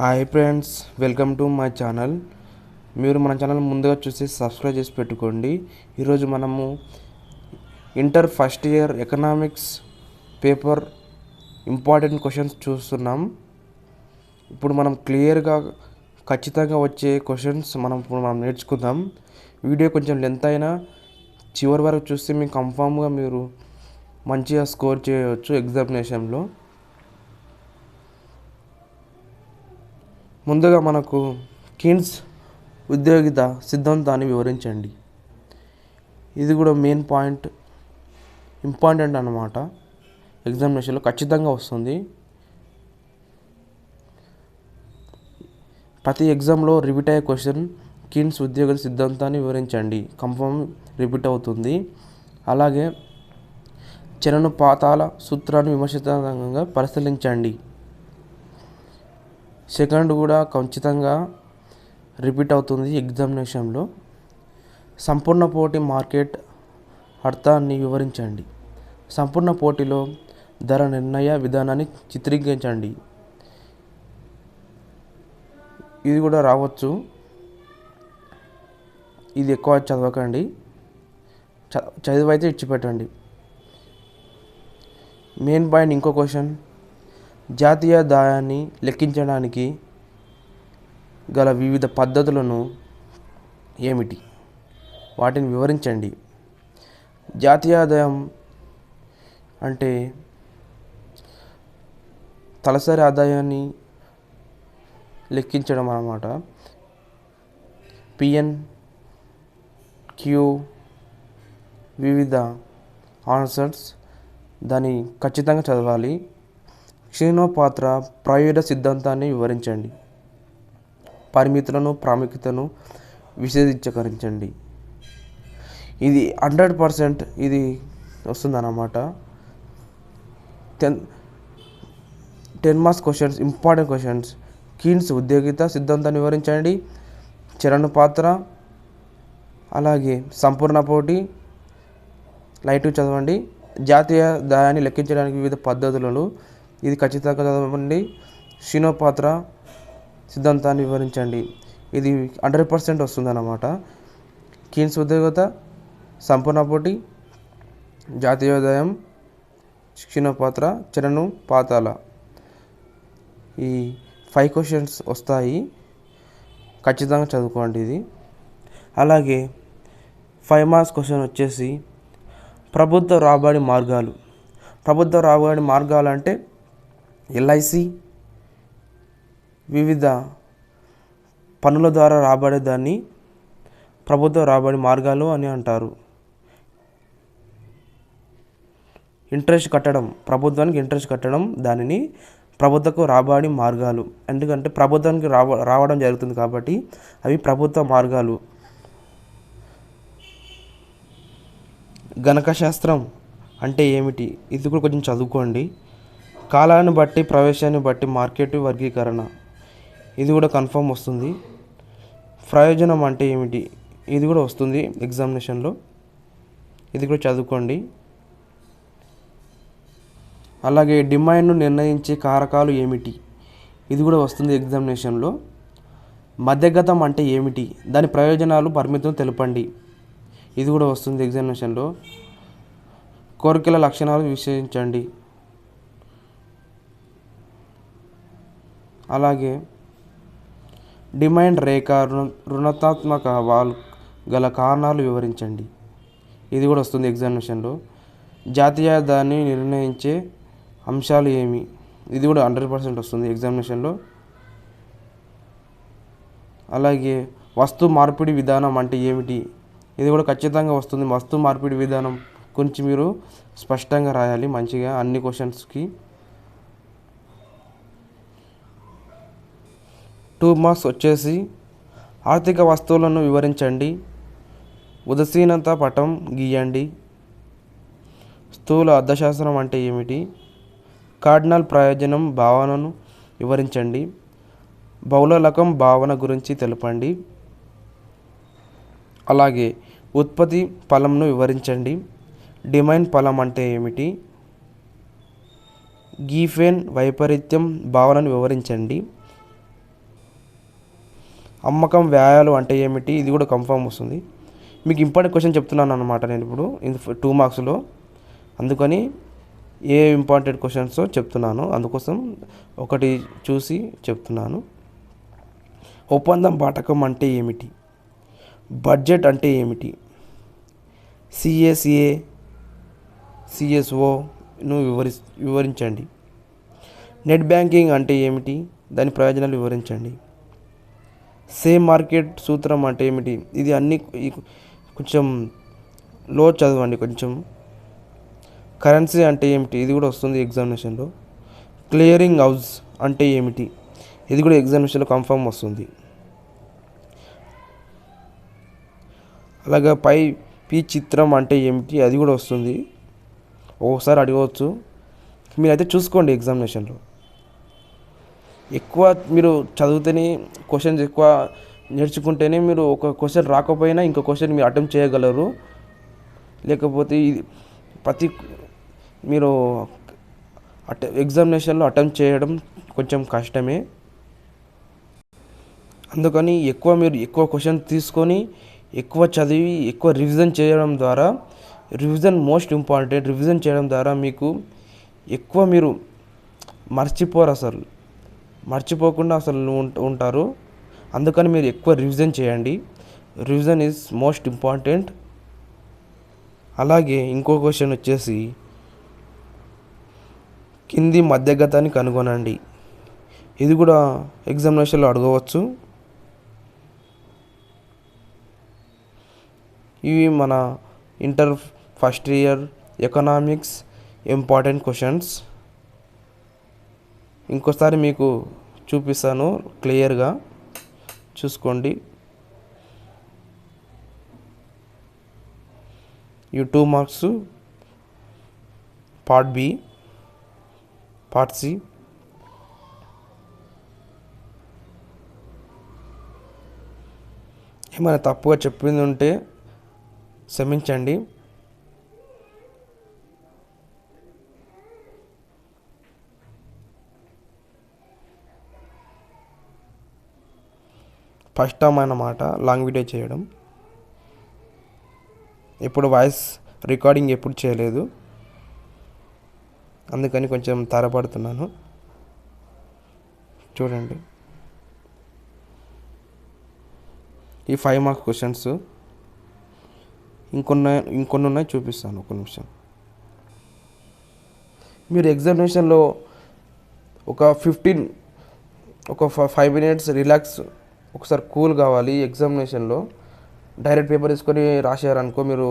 Hi friends welcome to my channel. మీరు మన channel ముందుగా చూసి సబ్స్క్రైబ్ చేసి పెట్టుకోండి. ఈరోజు మనము inter first year economics paper important questions చూస్తున్నాం. ఇప్పుడు మనం క్లియర్గా ఖచ్చితంగా వచ్చే క్వశ్చన్స్ మనం ఇప్పుడు మనం నేర్చుకుందాం. వీడియో కొంచెం లెంత్ అయినా చివరి వరకు చూస్తే మీకు కన్ఫామ్గా మీరు మంచిగా స్కోర్ చేయవచ్చు ఎగ్జామినేషన్లో ముందుగా మనకు కీన్స్ ఉద్యోగిత సిద్ధాంతాన్ని వివరించండి. ఇది కూడా మెయిన్ పాయింట్ ఇంపార్టెంట్ అన్నమాట. ఎగ్జామినేషన్లో ఖచ్చితంగా వస్తుంది. ప్రతి ఎగ్జామ్లో రిపీట్ అయ్యే క్వశ్చన్ కీన్స్ ఉద్యోగ సిద్ధాంతాన్ని వివరించండి. కన్ఫర్మ్ రిపీట్ అవుతుంది. అలాగే చరణు పాతాల సూత్రాన్ని విమర్శితంగా పరిశీలించండి. సెకండ్ కూడా ఖచ్చితంగా రిపీట్ అవుతుంది ఎగ్జామినేషన్లో. సంపూర్ణ పోటీ మార్కెట్ అర్థాన్ని వివరించండి. సంపూర్ణ పోటీలో ధర నిర్ణయ విధానాన్ని చిత్రీకరించండి. ఇది కూడా రావచ్చు. ఇది ఎక్కువ చదవకండి. చ అయితే ఇచ్చిపెట్టండి. మెయిన్ పాయింట్ ఇంకో క్వశ్చన్. జాతీయ దాయాన్ని లెక్కించడానికి గల వివిధ పద్ధతులను ఏమిటి? వాటిని వివరించండి. జాతీయ ఆదాయం అంటే తలసరి ఆదాయాన్ని లెక్కించడం అన్నమాట. పిఎన్ క్యూ వివిధ ఆన్సర్స్ దాన్ని ఖచ్చితంగా చదవాలి. క్షీణోపాత్ర ప్రయోజన సిద్ధాంతాన్ని వివరించండి. పరిమితులను ప్రాముఖ్యతను విశదీకరించండి. ఇది హండ్రెడ్ పర్సెంట్ ఇది వస్తుందన్నమాట. Ten ten marks questions important questions. Keynes ఉద్యోగిత సిద్ధాంతాన్ని వివరించండి. చరణ్ పాత్ర అలాగే సంపూర్ణ పోటీ లైట్ చదవండి. జాతీయ దాయాన్ని లెక్కించడానికి వివిధ పద్ధతులను ఇది ఖచ్చితంగా చదవండి షినోపాత్ర సిద్ధాంతాన్ని వివరించండి. ఇది హండ్రెడ్ పర్సెంట్ వస్తుందన్నమాట. కీన్స్ ఉద్యోగత సంపూర్ణ పోటీ జాతీయోదయం క్షీణోపాత్ర చరణు పాతాల ఈ ఫైవ్ క్వశ్చన్స్ వస్తాయి. ఖచ్చితంగా చదువుకోండి ఇది. అలాగే ఫైవ్ మార్క్స్ క్వశ్చన్ వచ్చేసి ప్రభుత్వ రాబడి మార్గాలు. ప్రభుత్వ రాబడి మార్గాలు అంటే ఎల్ఐసి వివిధ పనుల ద్వారా రాబడే దాన్ని ప్రభుత్వ రాబడి మార్గాలు అని అంటారు. ఇంట్రెస్ట్ కట్టడం ప్రభుత్వానికి ఇంట్రెస్ట్ కట్టడం దానిని ప్రభుత్వకు రాబడి మార్గాలు. ఎందుకంటే ప్రభుత్వానికి రావ రావడం జరుగుతుంది కాబట్టి అవి ప్రభుత్వ మార్గాలు. గణక శాస్త్రం అంటే ఏమిటి? ఇది కూడా కొంచెం చదువుకోండి. కాలాన్ని బట్టి ప్రవేశాన్ని బట్టి మార్కెట్ వర్గీకరణ. ఇది కూడా కన్ఫర్మ్ వస్తుంది. ప్రయోజనం అంటే ఏమిటి? ఇది కూడా వస్తుంది ఎగ్జామినేషన్లో. ఇది కూడా చదువుకోండి. అలాగే డిమాండ్ను నిర్ణయించే కారకాలు ఏమిటి? ఇది కూడా వస్తుంది ఎగ్జామినేషన్లో. మధ్యగతం అంటే ఏమిటి? దాని ప్రయోజనాలు పరిమితం తెలపండి. ఇది కూడా వస్తుంది ఎగ్జామినేషన్లో. కోరికల లక్షణాలు విశ్లేషించండి. అలాగే డిమాండ్ రేఖ రుణ రుణాత్మక వాల్ గల కారణాలు వివరించండి. ఇది కూడా వస్తుంది ఎగ్జామినేషన్లో. జాతీయ దాన్ని నిర్ణయించే అంశాలు ఏమి? ఇది కూడా హండ్రెడ్ పర్సెంట్ వస్తుంది ఎగ్జామినేషన్లో. అలాగే వస్తు మార్పిడి విధానం అంటే ఏమిటి? ఇది కూడా ఖచ్చితంగా వస్తుంది. వస్తు మార్పిడి విధానం గురించి మీరు స్పష్టంగా రాయాలి. మంచిగా అన్ని క్వశ్చన్స్కి టూ మార్క్స్ వచ్చేసి ఆర్థిక వస్తువులను వివరించండి. ఉదసీనత పటం గీయండి. స్థూల అర్థశాస్త్రం అంటే ఏమిటి? కార్డినల్ ప్రయోజనం భావనను వివరించండి. బౌలలకం భావన గురించి తెలపండి. అలాగే ఉత్పత్తి ఫలంను వివరించండి. డిమైన్ ఫలం అంటే ఏమిటి? గీఫెన్ వైపరీత్యం భావనను వివరించండి. అమ్మకం వ్యాయాలు అంటే ఏమిటి? ఇది కూడా కన్ఫామ్ వస్తుంది. మీకు ఇంపార్టెంట్ క్వశ్చన్ చెప్తున్నాను అనమాట నేను ఇప్పుడు. ఇది టూ మార్క్స్లో అందుకని ఏ ఇంపార్టెంట్ క్వశ్చన్స్ చెప్తున్నాను. అందుకోసం ఒకటి చూసి చెప్తున్నాను. ఒప్పందం బాటకం అంటే ఏమిటి? బడ్జెట్ అంటే ఏమిటి? సిఎస్ఏ సిఎస్ఓను వివరి వివరించండి. నెట్ బ్యాంకింగ్ అంటే ఏమిటి? దాని ప్రయోజనాలు వివరించండి. సేమ్ మార్కెట్ సూత్రం అంటే ఏమిటి? ఇది అన్ని కొంచెం లో చదవండి కొంచెం. కరెన్సీ అంటే ఏమిటి? ఇది కూడా వస్తుంది ఎగ్జామినేషన్లో. క్లియరింగ్ హౌస్ అంటే ఏమిటి? ఇది కూడా ఎగ్జామినేషన్లో కన్ఫర్మ్ వస్తుంది. అలాగే పై పి చిత్రం అంటే ఏమిటి? అది కూడా వస్తుంది. ఒకసారి అడగవచ్చు. మీరైతే చూసుకోండి ఎగ్జామినేషన్లో. ఎక్కువ మీరు చదివితేనే క్వశ్చన్స్ ఎక్కువ నేర్చుకుంటేనే మీరు ఒక క్వశ్చన్ రాకపోయినా ఇంకో క్వశ్చన్ మీరు అటెంప్ట్ చేయగలరు. లేకపోతే ఇది ప్రతి మీరు అట ఎగ్జామినేషన్లో అటెంప్ట్ చేయడం కొంచెం కష్టమే. అందుకని ఎక్కువ మీరు ఎక్కువ క్వశ్చన్ తీసుకొని ఎక్కువ చదివి ఎక్కువ రివిజన్ చేయడం ద్వారా రివిజన్ మోస్ట్ ఇంపార్టెంట్ రివిజన్ చేయడం ద్వారా మీకు ఎక్కువ మీరు మర్చిపోరు అసలు మర్చిపోకుండా అసలు ఉంటారు. అందుకని మీరు ఎక్కువ రివిజన్ చేయండి. రివిజన్ ఈజ్ మోస్ట్ ఇంపార్టెంట్ అలాగే ఇంకో క్వశ్చన్ వచ్చేసి కింది మధ్యగతాన్ని కనుగొనండి. ఇది కూడా ఎగ్జామినేషన్లో అడగవచ్చు. ఇవి మన inter first year economics important questions ఇంకోసారి మీకు చూపిస్తాను క్లియర్గా. చూసుకోండి. ఈ two marks part B part C. ఏమైనా తప్పుగా చెప్పింది ఉంటే క్షమించండి. ఫస్ట్ టైం అన్నమాట లాంగ్ వీడియో చేయడం. ఇప్పుడు వాయిస్ రికార్డింగ్ ఎప్పుడు చేయలేదు. అందుకని కొంచెం తరపడుతున్నాను. చూడండి. ఈ ఫైవ్ మార్క్స్ క్వశ్చన్స్ ఇంకొన్న ఇంకొన్ని ఉన్నాయి చూపిస్తాను ఒక నిమిషం. మీరు ఎగ్జామినేషన్లో ఒక ఫిఫ్టీన్ ఒక ఫైవ్ మినిట్స్ రిలాక్స్ ఒకసారి కూల్ కావాలి ఎగ్జామినేషన్లో. డైరెక్ట్ పేపర్ తీసుకొని రాశారనుకో మీరు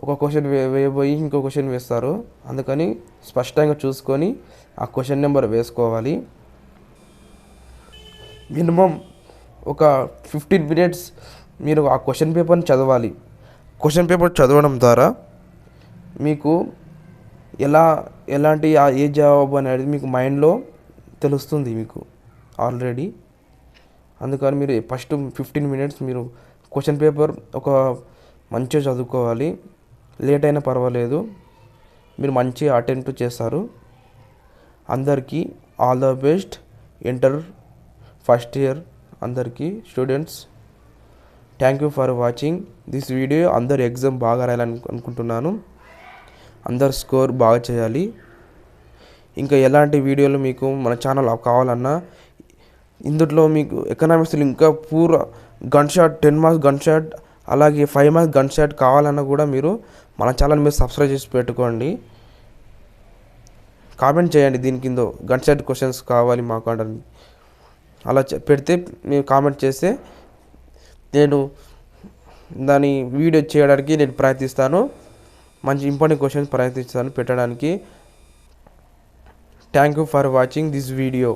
ఒక క్వశ్చన్ వే వేయబోయి ఇంకో క్వశ్చన్ వేస్తారు. అందుకని స్పష్టంగా చూసుకొని ఆ క్వశ్చన్ నెంబర్ వేసుకోవాలి. మినిమం ఒక ఫిఫ్టీన్ మినిట్స్ మీరు ఆ క్వశ్చన్ పేపర్ని చదవాలి. క్వశ్చన్ పేపర్ చదవడం ద్వారా మీకు ఎలా ఎలాంటి ఏ జవాబు అనేది మీకు మైండ్లో తెలుస్తుంది మీకు ఆల్రెడీ. అందుకని మీరు ఫస్ట్ ఫిఫ్టీన్ మినిట్స్ మీరు క్వశ్చన్ పేపర్ ఒక మంచిగా చదువుకోవాలి. లేట్ అయినా పర్వాలేదు. మీరు మంచిగా అటెంప్ట్ చేస్తారు. అందరికీ all the best. Inter first year అందరికీ. Students thank you for watching this video అందరు ఎగ్జామ్ బాగా రాయాలని అనుకుంటున్నాను. అందరు స్కోర్ బాగా చేయాలి. ఇంకా ఎలాంటి వీడియోలు మీకు మన ఛానల్ కావాలన్నా ఇందులో మీకు ఎకనామిక్స్లో ఇంకా poor gun shot ten marks gun shot అలాగే ఫైవ్ మార్క్స్ గన్ షాట్ కావాలన్నా కూడా మీరు మన ఛానల్ మీరు సబ్స్క్రైబ్ చేసి పెట్టుకోండి. కామెంట్ చేయండి దీని కింద గన్ షాట్ క్వశ్చన్స్ కావాలి మాకు అంటే అలా పెడితే మీరు కామెంట్ చేస్తే నేను దాని వీడియో చేయడానికి నేను ప్రయత్నిస్తాను. మంచి ఇంపార్టెంట్ క్వశ్చన్స్ ప్రయత్నిస్తాను పెట్టడానికి. Thank you for watching this video